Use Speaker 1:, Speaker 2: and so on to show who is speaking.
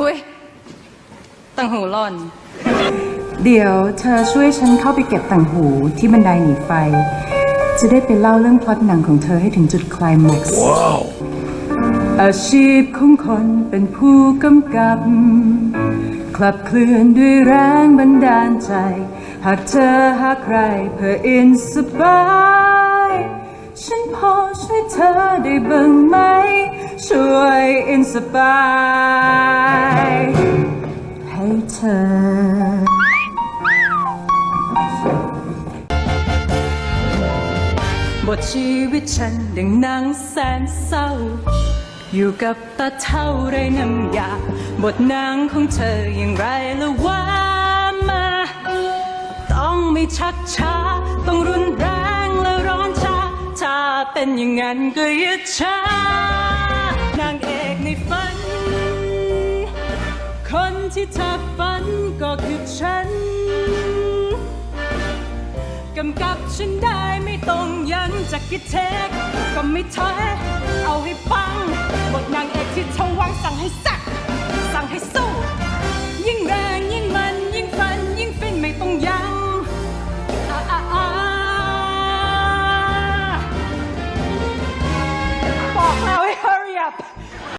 Speaker 1: อุ้ยตังหูหล่อน
Speaker 2: เดี๋ยวเธอช่วยฉันเข้าไปเก็บต่างหูที่บันไดหนีไฟ จะได้ไปเล่าเรื่องพล็อตหนังของเธอให้ถึงจุดไคลแม็กซ์อาชีพของคนเป็นผู้กำกับ คลับเคลื่อนด้วยแรงบันดาลใจ หากเธอหากใครเพื่ออินสปายฉันพอช่วยเธอได้บ้างไหม ช่วยอินสปายให้ เธอบทชีวิตฉันดังนังแสนเศร้า อยู่กับตาเท่าไรน้ำยา บทนังของเธออย่างไรละว่ามา ต้องไม่ชักช้า ต้องรุนแรงและร้อนชาถ้าเป็นอย่างนั้นก็อย่าช้า ที่เธอฝันก็คือฉัน กำกับฉันได้ไม่ต้องยันจากกิเทคก็ไม่ถอยเอาให้ปัง